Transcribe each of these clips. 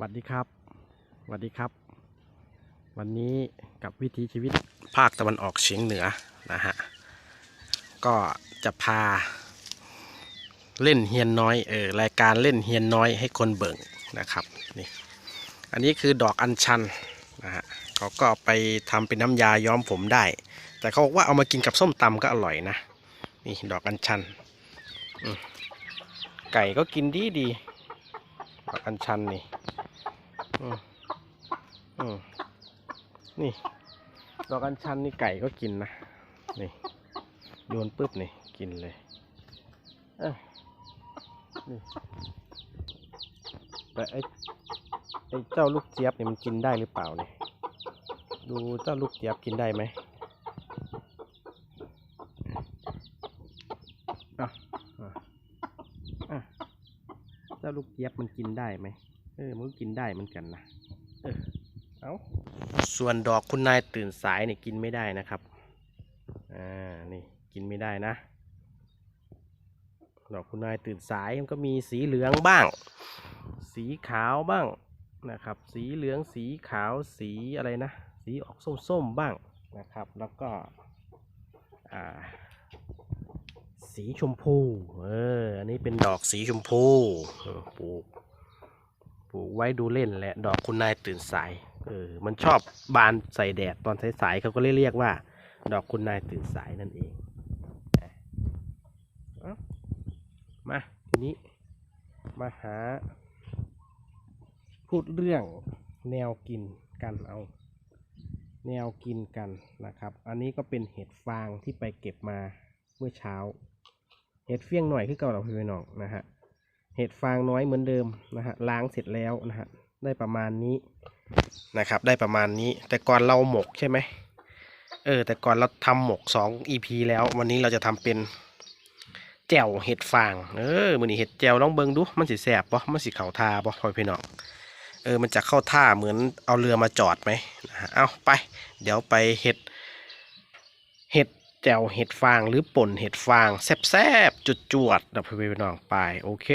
วัสดีครับสวัสดีครับ วันนี้กับวิถีชีวิตภาคตะวันออกเฉียงเหนือนะฮะก็จะพา เล่นเฮียนน้อยเออรายการเล่นเฮียนน้อยให้คนเบิ่งนะครับนี่อันนี้คือดอกอัญชันนะฮะเขาก็ไปทำเป็นน้ำยาย้อมผมได้ แต่เขาบอกว่าเอามากินกับส้มตำก็อร่อยนะนี่ดอกอัญชันไก่ก็กินดีดีดอกอัญชันนี่ อืมอืมนี่ดอกอัญชันนี่ไก่ก็กินนะ นี่โยนปุ๊บนี่กินเลยเอ้ยนี่แต่ไอ้ไอ้เจ้าลูกเจี๊ยบเนี่ยมันกินได้หรือเปล่าเนี่ยดูเจ้าลูกเจี๊ยบกินได้ไหมอะอะอะเจ้าลูกเจี๊ยบมันกินได้ไหม ออมันก็กินได้เหมือนกันนะเออเอาส่วนดอกคุณนายตื่นสายเนี่ยกินไม่ได้นะครับอ่านี่กินไม่ได้นะ ดอกคุณนายตื่นสายมันก็มีสีเหลืองบ้าง สีขาวบ้างนะครับ สีเหลืองสีขาวสีอะไรนะ สีออกส้มๆบ้างนะครับ แล้วก็อ่าสีชมพู เออ อันนี้เป็นดอกสีชมพูเออปลูก ปลูกไว้ดูเล่นแหละ ดอกคุณนายตื่นสาย เออ มันชอบบานใส่แดดตอนสายๆเขาก็เลยเรียกว่า ดอกคุณนายตื่นสายนั่นเองมาทีนี้มาหา พูดเรื่องแนวกินกันเอา แนวกินกันนะครับ อันนี้ก็เป็นเห็ดฟางที่ไปเก็บมาเมื่อเช้า เห็ดเฟี้ยงหน่อยคือเก่าเราพี่น้องนะฮะ เห็ดฟางน้อยเหมือนเดิมนะฮะล้างเสร็จแล้วนะฮะได้ประมาณนี้นะครับ ได้ประมาณนี้ แต่ก่อนเราหมกใช่ไหมเออ แต่ก่อนเราทำหมกสอง EP แล้ว วันนี้เราจะทำเป็นแจ่วเห็ดฟางเออมือนี้เห็ดแจ่วลองเบิงดูมันสิแสบปะมันสิเข่าทาปะพ่อพี่น้องเออมันจะเข้าท่าเหมือนเอาเรือมาจอดไหมนะฮะเอาไป เดี๋ยวไปเห็ด แจ่วเห็ดฟางหรือป่นเห็ดฟางแซบๆ จุดจวดๆดับพี่น้องไปโอเค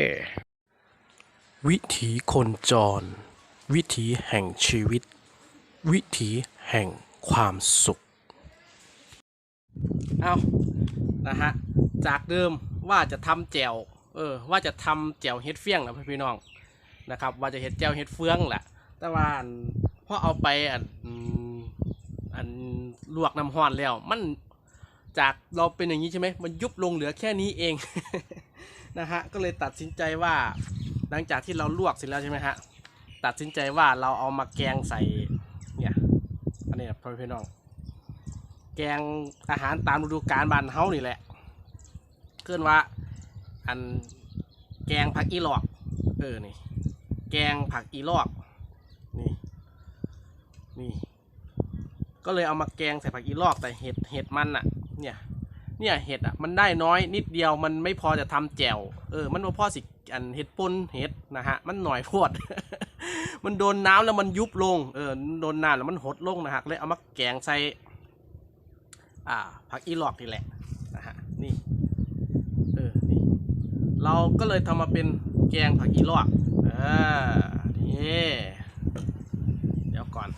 วิถีคนจร วิถีแห่งชีวิต วิถีแห่งความสุข เอานะฮะ จากเดิมว่าจะทำแจวเออ ว่าจะทำแจวเฮ็ดเฟี้ยงนะพี่น้องนะครับ ว่าจะเฮ็ดแจวเฮ็ดเฟืองแหละแต่ว่าอันพอเอาไปอันอืมอันลวกน้ำห้อนแล้วมัน จากเราเป็นอย่างนี้ใช่ไหมมันยุบลงเหลือแค่นี้เอง นะฮะก็เลยตัดสินใจว่า หลังจากที่เราลวกเสร็จแล้วใช่ไหมฮะตัดสินใจว่าเราเอามาแกงใส่เนี่ยอันนี้พ่อพี่น้อง แกงอาหารตามฤดูกาลบ้านเฮานี่แหละเกินว่าอันแกงผักอีหลอกเออนี่แกงผักอีลอกนี่นี่ ก็เลยเอามาแกงใส่ผักอีลอกแต่เห็ดเห็ดมันอะเนี่ยเนี่ยเห็ดอะมันได้น้อยนิดเดียวมันไม่พอจะทำแจ่วเออมันบ่พอสิอันเห็ดปนเห็ดนะฮะมันหน่อยโพดมันโดนน้ำแล้วมันยุบลงเออโดนน้ำแล้วมันหดลงนะฮะเลยเอามาแกงใส่อ่าผักอีหลอกนี่แหละนะฮะนี่เออนี่เราก็เลยทำมาเป็นแกงผักอีลอกอ่านี่เดี๋ยวก่อน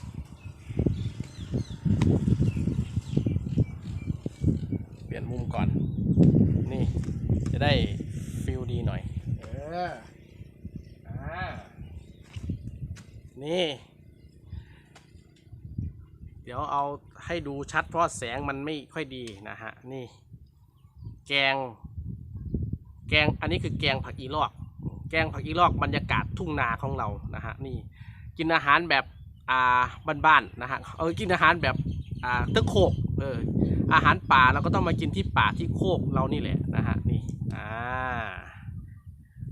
เปลี่ยนมุมก่อน นี่ จะได้ฟิลดีหน่อย เออ อ่า นี่ เดี๋ยวเอาให้ดูชัดเพราะแสงมันไม่ค่อยดีนะฮะ นี่ แกง แกง อันนี้คือแกงผักอีลอก แกงผักอีลอกบรรยากาศทุ่งนาของเรา นะฮะ นี่ กินอาหารแบบอ่าบ้านๆนะฮะ เออ กินอาหารแบบ อ่าตึกโคกเอออาหารป่าเราก็ต้องมากินที่ป่าที่โคกเรานี่แหละนะฮะนี่อ่า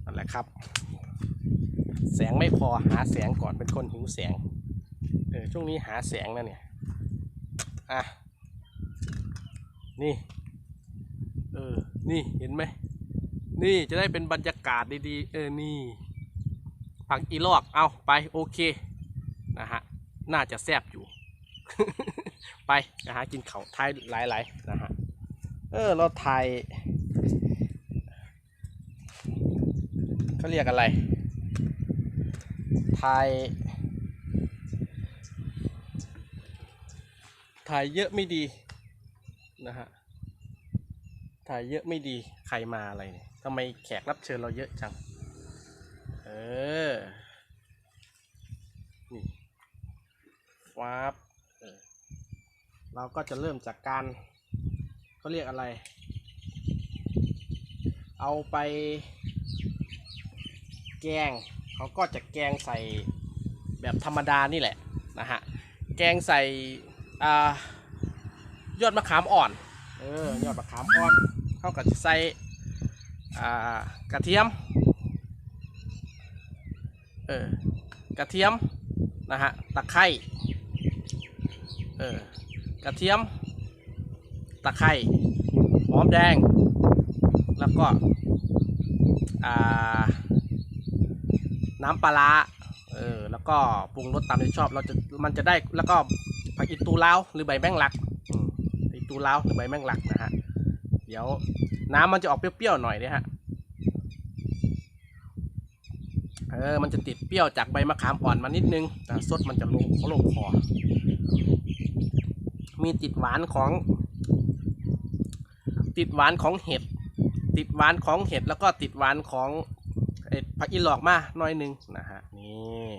นั่นแหละครับ แสงไม่พอหาแสงก่อนเป็นคนหิวแสงเออช่วงนี้หาแสงนะเนี่ยอะนี่เออนี่เห็นไหมนี่จะได้เป็นบรรยากาศดีๆเออนี่ผักอีลอกเอาไปโอเคนะฮะน่าจะแซบอยู่ ไปนะฮะกินเขาวท้ายหลายๆนะฮะเออเราถ่ายเขาเรียกอะไรถ่ายถ่ายเยอะไม่ดีนะฮะ ถ่ายเยอะไม่ดี ใครมาอะไรเนี่ยทำไมแขกรับเชิญเราเยอะจัง เออ นี่ว้าบ เราก็จะเริ่มจากการเขาเรียกอะไร เอาไปแกงเขาก็จะแกงใส่แบบธรรมดานี่แหละนะฮะแกงใส่อยอดมะขามอ่อนเออยอดมะขามอ่อนเขาก็จะใส่กระเทียมเออกระเทียมนะฮะตะไคร้เออ กระเทียม ตะไคร้หอมแดง แล้วก็น้ำปลาร้าเออแล้วก็ปรุงรสตามที่ชอบเราจะมันจะได้แล้วก็ผักอีตูล้าวหรือใบแมงลักอืมผักอีตูลาวหรือใบแมงลักนะฮะเดี๋ยวน้ำมันจะออกเปรี้ยวๆหน่อยนี่ยฮะเออมันจะติดเปรี้ยวจากใบมะขามอ่อนมานิดนึงนะสดมันจะลงลงคอ มีติดหวานของ ติดหวานของเห็ด ติดหวานของเห็ดแล้วก็ติดหวานของไอ้ผักอีหลอกมาหน่อยหนึงนะฮะนี่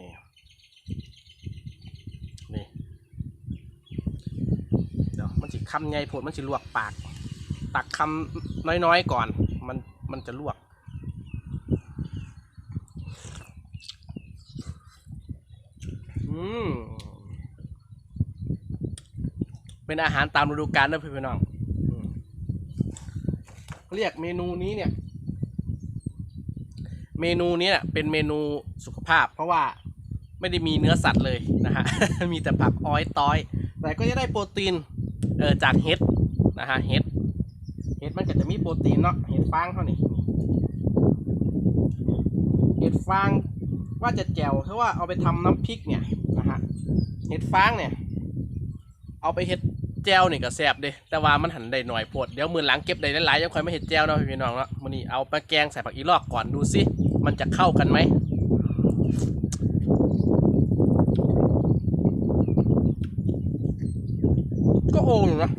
นี่เดี๋ยวมันจะคำไงผดมันจะลวกปาก ตักคำน้อยๆก่อน มันมันจะลวกอืม เป็นอาหารตามฤดูกาลนะพี่พี่น้องเรียกเมนูนี้เนี่ย เมนูนี้เนี่ยเป็นเมนูสุขภาพ เพราะว่าไม่ได้มีเนื้อสัตว์เลยนะฮะ มีแต่ผักอ้อยต้อย แต่ก็จะได้โปรตีนเออจากเห็ดนะฮะเห็ดเห็ดมันก็จะมีโปรตีนเนาะเห็ดฟางเท่านี้เห็ดฟางว่าจะแจ่วเพราะว่าเอาไปทำน้ำพริกเนี่ยนะฮะเห็ดฟางเนี่ย เอาไปเห็ด แจวนี่ก็แซ่บเด้แต่ว่ามันหันได้หน่อยโพดเดี๋ยวมือหลังเก็บได้หลายๆยังค่อยไมาเห็ดแจวเนาะพี่น้องเนาะมื้อนี้เอาไปแกงใส่ผักอีลอกก่อนดูสิมันจะเข้ากันไหมก็โออยู่นะ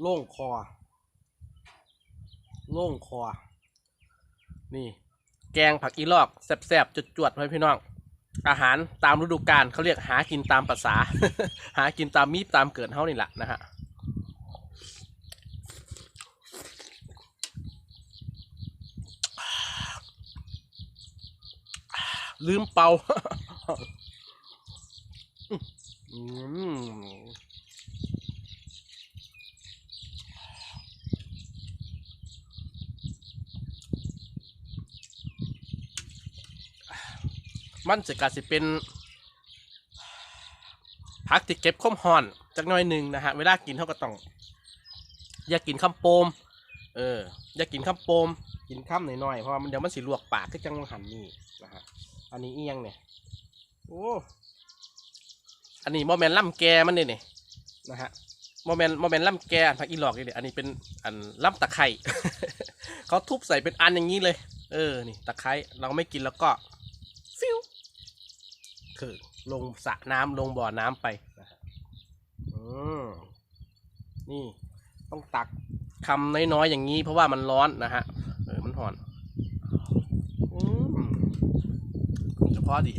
โล่งคอ โล่งคอ นี่ แกงผักอีลอกแซ่บๆจวดๆไว้พี่น้อง อาหารตามฤดูกาลเขาเรียกหากินตามภาษา หากินตามมีตามเกิดเฮานี่แหละนะฮะลืมเป่า อืม มันจะกลายสิเป็นพักที่เก็บข้มหอนจักน่อยหนึ่งนะฮะเวลากินเขาก็ต้องอย่ากินข้ามโปม เออ อย่ากินข้ามโปม กินข้ามหน่อยๆเพราะว่ามันเดี๋ยวมันสิลวกปากก็จังหันนี่นะฮะอันนี้เอียงเนี่ยโอ้อันนี้โมเมนล่ำแกมันเนี่ยนี่นะฮะโมเมนโมเมนล่ำแกอันพักอีหลอกนี่เดี๋ยอันนี้เป็นอันล่ำตะไคร่เขาทุบใส่เป็นอันอย่างนี้เลย เออนี่ตะไคร้เราไม่กินแล้วก็ คือลงสระน้ำลงบ่อน้ำไปนะฮะอืมนี่ต้องตักคำน้อยๆอย่างนี้ เพราะว่ามันร้อนนะฮะเออมันหอนอืมเฉพาะดี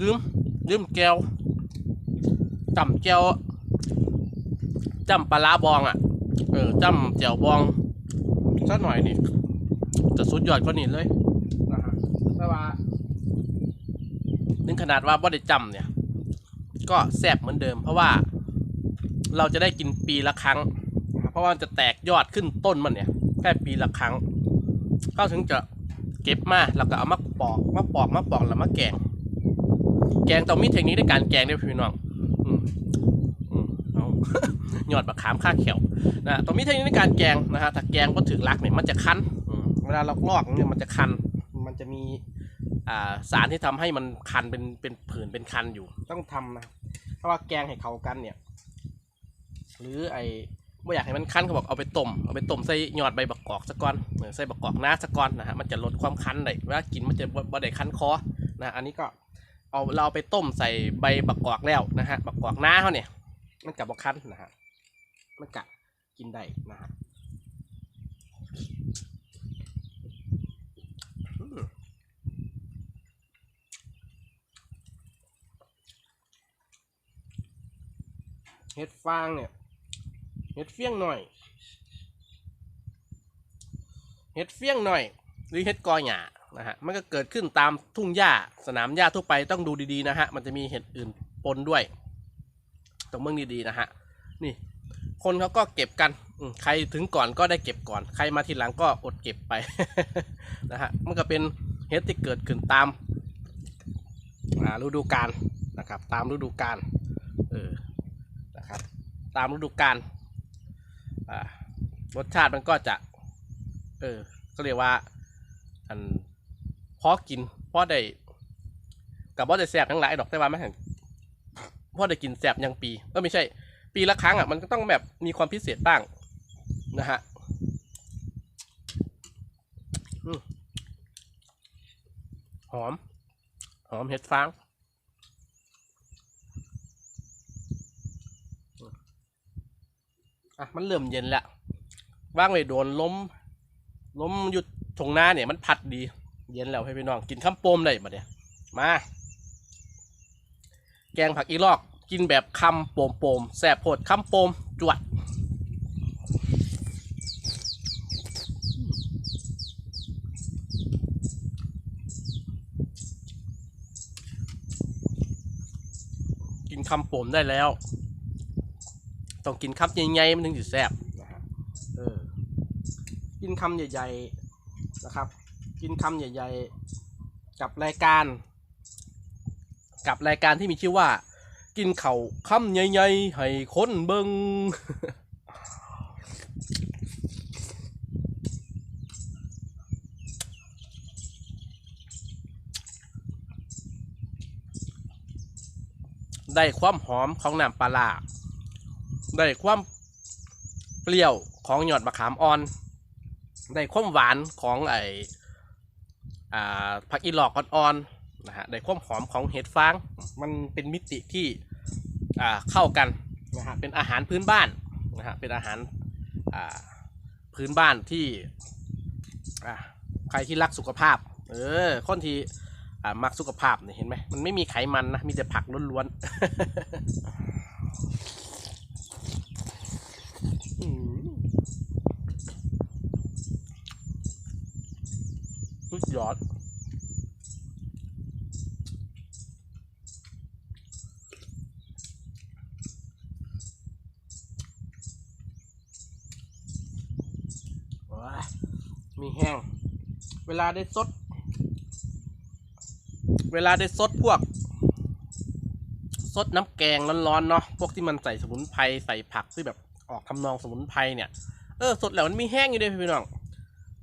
ลืมลืมแก้วจำแก้วจำปลาบองอะ เออจำแจ่วบองสักหน่อยนี่จะสุดยอดกว่านี้เลยนะฮะแต่ว่า ถึงขนาดว่าบ่ได้จำเนี่ย ก็แซ่บเหมือนเดิม เพราะว่าเราจะได้กินปีละครั้ง เพราะว่ามันจะแตกยอดขึ้นต้นมันเนี่ยแค่ปีละครั้ง ก็ถึงจะเก็บมาแล้วก็เอามาปอกมาปอกมาปอกแล้วมาแกง แกงต้องมีเทคนิคในการแกงด้วยพี่น้องหยอดมะขามข้าเขียวนะต้องมีเทคนิคในการแกงนะฮะถ้าแกงก็ถึงรักเนี่ยมันจะคันเวลาเราลอกเนี่ยมันจะคัน จะมีอ่าสารที่ทำให้มันคันเป็นเป็นผื่นเป็นคันอยู่ ต้องทำนะเพราะว่าแกงให้เขากันเนี่ย หรือไอ้ไม่อยากให้มันคั้นเขาบอกเอาไปต้มเอาไปต้มใส่ยอดใบบักกอกสักก้อนเออใส่บักกอกหน้าสักก้อนนะฮะมันจะลดความคั้นได้เวลากินมันจะบ่บ่ได้คั้นคอนะอันนี้ก็เอาเราเอาไปต้มใส่ใบบักกอกแล้วนะฮะบักกอกหน้าเขาเนี่ย มันกับบคั้นนะฮะมันกะกินได้นะฮะ เห็ดฟางเนี่ยเห็ดเฟี้ยงหน่อยเห็ดเฟี้ยงหน่อย หรือเห็ดกอหย่านะฮะมันก็เกิดขึ้นตามทุ่งหญ้าสนามหญ้าทั่วไปต้องดูดีๆนะฮะมันจะมีเห็ดอื่นปนด้วยต้องเมืองดีๆนะฮะนี่ คนเขาก็เก็บกันใครถึงก่อนก็ได้เก็บก่อน ใครมาทีหลังก็อดเก็บไปนะฮะมันก็เป็นเห็ดที่เกิดขึ้นตามฤดูกาลนะครับ ตามฤดูกาลเออ นะครับ ตามฤดูกาลรสชาติมันก็จะ เออก็เรียกว่า อันพอกินพอได้กับพอได้แสบทั้งหลายดอกแต่ว่าไม่ถึงพอได้กินแสบยังปีก็ไม่ใช่ ปีละครั้งอะมันก็ต้องแบบมีความพิเศษบ้างนะฮะหอม หอมเห็ดฟาง อะมันเริ่มเย็นแล้วว่างไว้โดนล้ม ล้มหยุดทงหน้าเนี่ยมันพัดดี เย็นแล้วให้พี่น้องกินข้ามโปมได้มาเนี่ยมา แกงผักอีลอก กินแบบคำโปมโปมๆแสบโพดคำโปมจวดกินคำโปมได้แล้ว ต้องกินคำใหญ่ๆมันถึงจะแซ่บนะฮะเออกินคำใหญ่ ๆนะครับ กินคำใหญ่ ๆ กับรายการ กับรายการที่มีชื่อว่า กินเข่าวคำใหญ่ๆให้คนเบิงได้ความหอมของน้ำปลาร้า ได้ความเปรี้ยวของหยอดมะขามอ่อน ได้ความหวานของไอผักอีหลอกอ่อนๆนะฮะได้ความหอมของเห็ดฟาง มันเป็นมิติที่เข้ากันนะฮะเป็นอาหารพื้นบ้านนะฮะเป็นอาหาราพื้นบ้านที่ใครที่รักสุขภาพ เออคนที่มักสุขภาพเนี่ยเห็นไหมมันไม่มีไขมันนะ มีแต่ผักล้วนๆ อืม สุด ยอดว้ามีแห้ง เวลาได้สด เวลาได้สดพวกสดน้ำแกงร้อนๆเนาะ พวกที่มันใส่สมุนไพรใส่ผักที่แบบออกทำนองสมุนไพรเนี่ย เออสดแล้วมันมีแห้งอยู่ด้วยพี่น้อง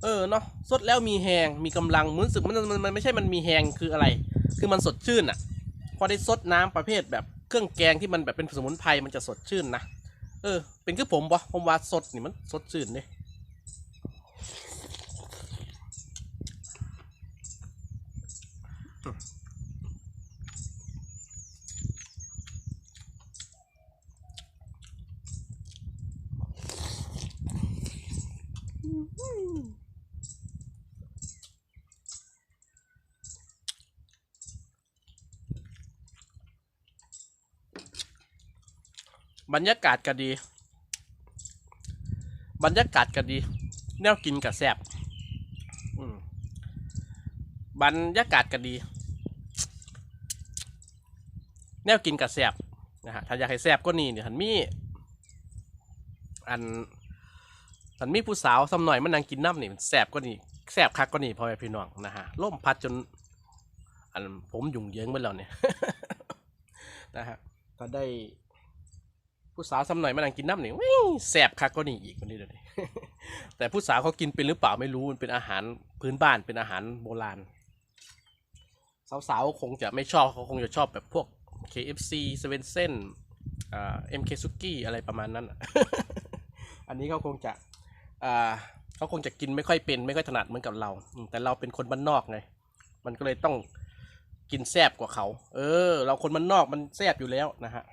เออเนาะสดแล้วมีแหงมีกำลังมือนสึกมันมันมันไม่ใช่มันมีแหงคืออะไร คือมันสดชื่นอะ่ะ พอได้สดน้ำประเภทแบบเครื่องแกงที่มันแบบเป็นสมุนไพรมันจะสดชื่นนะเออเป็นคือผมปะผมว่าสดนี่มันสดชื่นเนี่ย บรรยากาศก็ดี บรรยากาศก็ดี แนวกินกับแซบอืมบรรยากาศก็ดี แนวกินกับแซบนะฮะถ้าอยากให้แซบก็นี่เนี่ยหันมีอันหันมีผู้สาวสำหน่อยมันนังกินน้ำนี่มันแซบก็นี่แซบคักก็นี่พ่อแม่พี่น้องนะฮะล่มพัดจน อันผมยุ่งเยิงไปแล้วเนี่ยนะฮะก็ได้ ผู้สาวสำหน่อยมานั่งกินน้ำนี่วิ่งแสบคักก็นี่อีกคนนี้เดี๋ยวนี้แต่ผู้สาวเขากินเป็นหรือเปล่าไม่รู้มันเป็นอาหารพื้นบ้านเป็นอาหารโบราณ สาวๆคงจะไม่ชอบเขาคงจะชอบแบบพวก KFC 7เส้นอ่า MK s u k i อะไรประมาณนั้น อันนี้เขาคงจะเขาคงจะกินไม่ค่อยเป็นไม่ค่อยถนัดเหมือนกับเรา แต่เราเป็นคนบ้านนอกไง มันก็เลยต้องกินแซบกว่าเขา เออ เราคนบ้านนอกมันแซบอยู่แล้วนะฮะ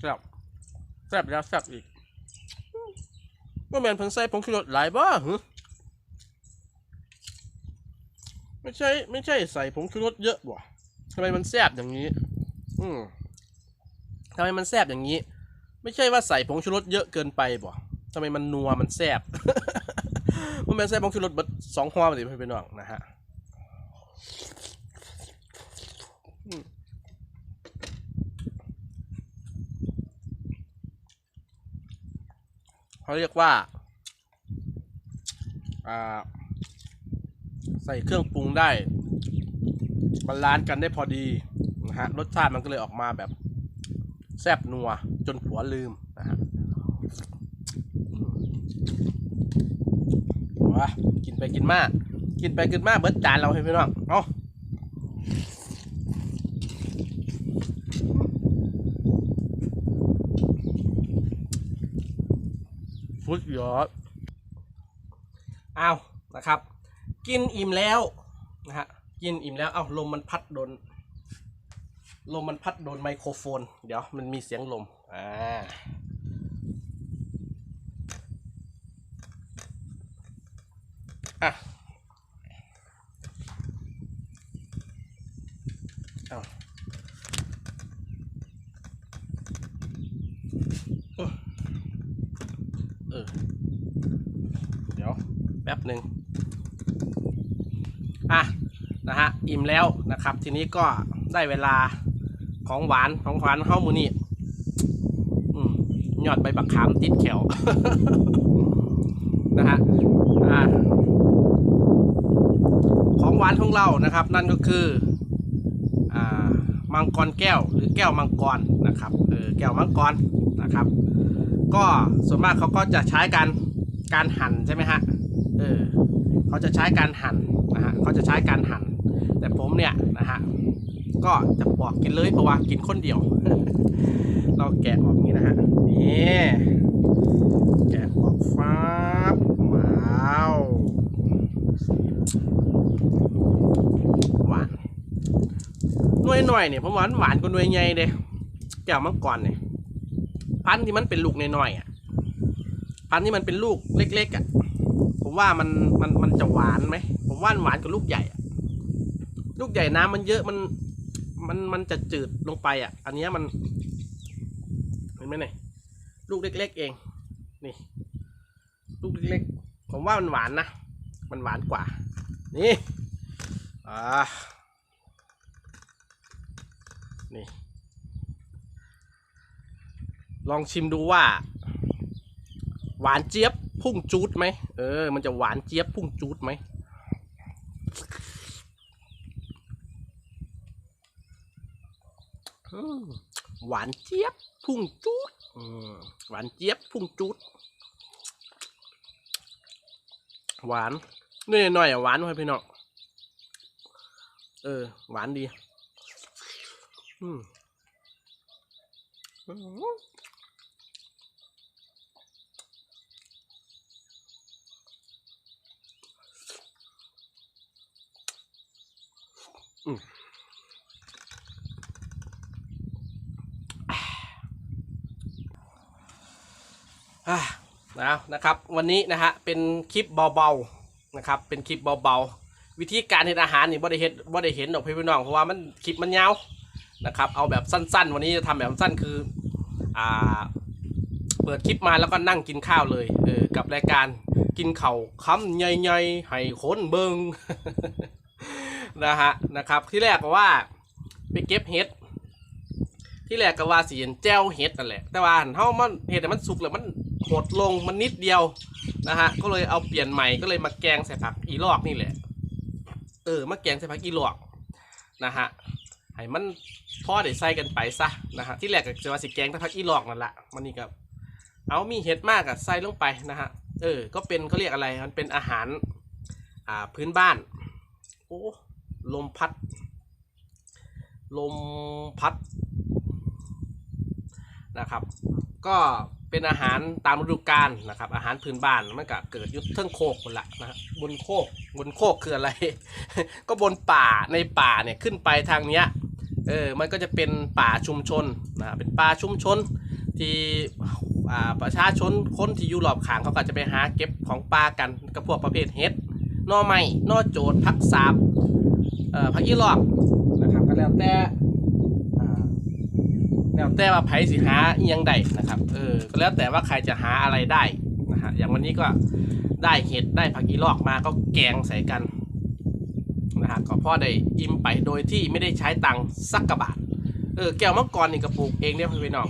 แซบแซบแล้วแซบอีกว่าแมนเพิ่นใส่ผงชูรสหลายบ้าหึไม่ใช่ ไม่ใช่ใส่ผงชูรสเยอะบ่ะทำไมมันแซบอย่างนี้ อืม ทำไมมันแซบอย่างนี้ ไม่ใช่ว่าใส่ผงชูรสเยอะเกินไปบ่ทำไมมันนัวมันแซบว่าแมนใส่ผงชูรสเบิดสองหัวมาดิเพื่อนพี่น้องนะฮะเขาเรียกว่าใส่เครื่องปรุงได้บาลานซ์กันได้พอดีนะฮะรสชาติมันก็เลยออกมาแบบ แซบนัวจนผัวลืมนะฮะว้ากินไปกินมาก กินไปกินมากเบิดจานเราให้พี่น้องเอาฟุดยอดเอานะครับ กินอิ่มแล้วนะฮะกินอิ่มแล้ว เอ้าลมมันพัดโดน ลมมันพัดโดนไมโครโฟน เดี๋ยวมันมีเสียงลม อ่า อะเอาเออเออ เดี๋ยว แป๊บหนึ่งอะ นะฮะ อิ่มแล้วนะครับ ทีนี้ก็ได้เวลา ของหวานของหวานเข้ามือนี่ยอดใบบักขามติดแขวนะฮะของหวานของเรานะครับ นั่นก็คืออมังกรแก้วหรือแก้วมังกรนะครับเออแก้วมังกรนะครับ ก็ส่วนมากเขาก็จะใช้การการหั่นใช่ไหมฮะเออเขาจะใช้การหั่นนะฮะเขาจะใช้การหั่น แต่ผมเนี่ยนะฮะ ก็จะปอกกินเลยเพราะว่ากินคนเดียว เราแกะออกนี้นะฮะนี่แกะออกฟ้าบว้าวหวานหน่วยหน่อยเนี่ยผมหวานหวานกว่าหน่วยใหญ่เด้แก้วมังกรเนี่ยพันธุ์ที่มันเป็นลูกน้อยๆอะพันธุ์ที่มันเป็นลูกเล็ก ๆ อะ ผมว่ามันมันมันจะหวานไหมผมว่าหวานกว่าลูกใหญ่อะลูกใหญ่น้ำมันเยอะมัน มันมันจะจืดลงไปอะ อันนี้มัน เห็นไหมเนี่ยลูกเล็ก ๆ เอง นี่ ลูกเล็กๆ ผมว่ามันหวานนะ มันหวานกว่า นี่ อ่า นี่ ลองชิมดูว่า หวานเจี๊ยบพุ่งจูดไหม เออ มันจะหวานเจี๊ยบพุ่งจูดไหมอืม หวานเจี๊ยบพุ่งจูดหวานเจี๊ยบพุ่งจูดหวานนี่หน่อยหวานไว้พี่น้องเออ หวานดี อืมอืม นะนะครับวันนี้นะฮะเป็นคลิปเบาๆนะครับเป็นคลิปเบาๆวิธีการเห็นอาหารนี่บ่ได้เห็นบ่ได้เห็นดอกพี่พี่น้องเพราะว่ามันคลิปมันยาวนะครับเอาแบบสั้นๆ วันนี้จะทำแบบสั้นคืออ่าเปิดคลิปมาแล้วก็นั่งกินข้าวเลยเออกับรายการกินเข่าคำใหญ่ๆให้คนเบิงนะฮะนะครับที่แรกก็ว่าไปเก็บเห็ดที่แรกก็ว่าสีแจ้วเห็ดนั่นแหละแต่ว่าหันเท่ามันเห็ดแต่มันสุกแล้วมัน หดลงมันนิดเดียวนะฮะก็เลยเอาเปลี่ยนใหม่ก็เลยมาแกงใส่ผักอีลอกนี่แหละ เออมาแกงใส่ผักอีลวกนะฮะให้มันพอได้ใส่กันไปซะนะฮะที่แรกก็จะว่าสิแกงแต่ผักอีลอกนั่นแหละมันนี่ก็เอามีเห็ดมากอะใส่ลงไปนะฮะเออ ก็เป็นเขาเรียกอะไรมันเป็นอาหารอ่าพื้นบ้านโอ้ลมพัด ลมพัดนะครับ ก็ เป็นอาหารตามฤดูกาลนะครับ อาหารพื้นบ้านมันก็เกิดยุทธเทิงโคกคนละนะบนโคกบนโคกคืออะไร ก็บนป่าในป่าเนี่ยขึ้นไปทางเนี้ยเออมันก็จะเป็นป่าชุมชนนะเป็นป่าชุมชนที่อาประชาชนคนที่อยู่รอบข้างเขาก็จะไปหาเก็บของป่ากันกับพวกประเภทเห็ดนอไม้นอโจดผักสาบเอ่อผักอีหลอกนะครับก็แล้วแต่ แล้วแต่ว่าไผสิหาอหยังใดนะครับ เออ ก็แล้วแต่ว่าใครจะหาอะไรได้นะฮะ อย่างวันนี้ก็ได้เห็ดได้ผักอีลอกมาก็แกงใส่กันนะฮะ ก็พ่อได้อิ่มไปโดยที่ไม่ได้ใช้ตังค์สักกระบาท เออ แก้วมังกรนี่ก็ปลูกเองเนี่ยพี่น้อง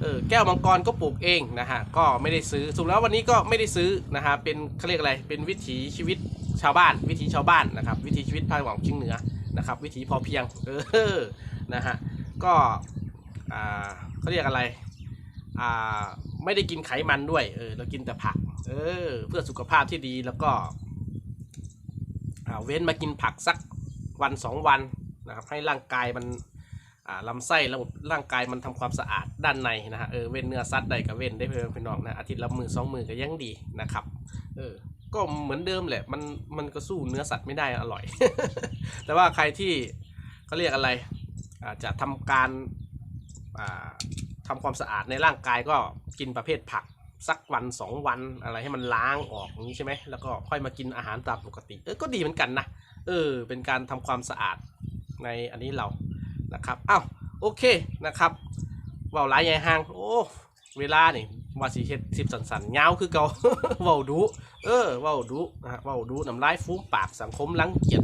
เออ แก้วมังกรก็ปลูกเองนะฮะ ก็ไม่ได้ซื้อสุดแล้ววันนี้ก็ไม่ได้ซื้อนะฮะ เป็นเขาเรียกอะไร เป็นวิถีชีวิตชาวบ้าน วิถีชาวบ้านนะครับ วิถีชีวิตภาคตะวันออกเฉียงเหนือนะครับ วิถีพอเพียง เออ นะฮะ ก็ อ่าเขาเรียกอะไรอ่าไม่ได้กินไขมันด้วยเออเรากินแต่ผัก เออ เพื่อสุขภาพที่ดีแล้วก็อ่าเว้นมากินผักสักวันสองวันนะครับให้ร่างกายมันอ่าลำไส้ระบบร่างกายมันทำความสะอาดด้านในนะฮะเออเว้นเนื้อสัตว์ใดก็เว้นได้เพื่อนพี่น้องนะอาทิตย์ละมือสองมือก็ยังดีนะครับเออก็เหมือนเดิมแหละมันมันก็สู้เนื้อสัตว์ไม่ได้อร่อย แต่ว่าใครที่เขาเรียกอะไรอาจะทำการ อ่าทำความสะอาดในร่างกายก็กินประเภทผักสักวันสองวันอะไรให้มันล้างออกอย่างนี้ใช่ไหมแล้วก็ค่อยมากินอาหารตามปกติเออก็ดีเหมือนกันนะเออเป็นการทำความสะอาดในอันนี้เรานะครับอ้าวโอเคนะครับว่าหลายใหญ่ห่างโอ้เวลานี่ว่าสิเฮ็ดสิบสันสันๆยาคือเกาเว้าดูเออเว้าดูนะฮะเว้าดูน้ำลายฟูมปากสังคมรังเกียจ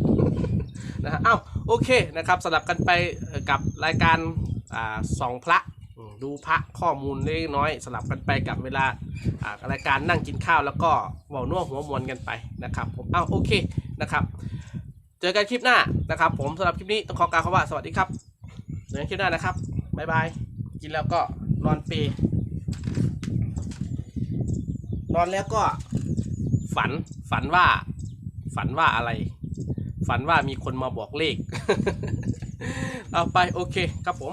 นะฮะอ้าวโอเคนะครับสลับกันไปกับรายการ อ่าสองพระอืมดูพระข้อมูลเล็กน้อยสลับกันไปกับเวลาอ่ารายการนั่งกินข้าวแล้วก็เว่านัวหัวมวนกันไปนะครับผมอ้าวโอเคนะครับ เจอกันคลิปหน้านะครับ ผมสำหรับคลิปนี้ต้องขอกล่าวคำว่าสวัสดีครับเจอกันคลิปหน้านะครับบ๊ายบายกินแล้วก็นอนเปรย์นอนแล้วก็ ฝันฝันว่า ฝันว่าอะไร ฝันว่ามีคนมาบอกเลข เอาไปโอเคครับผม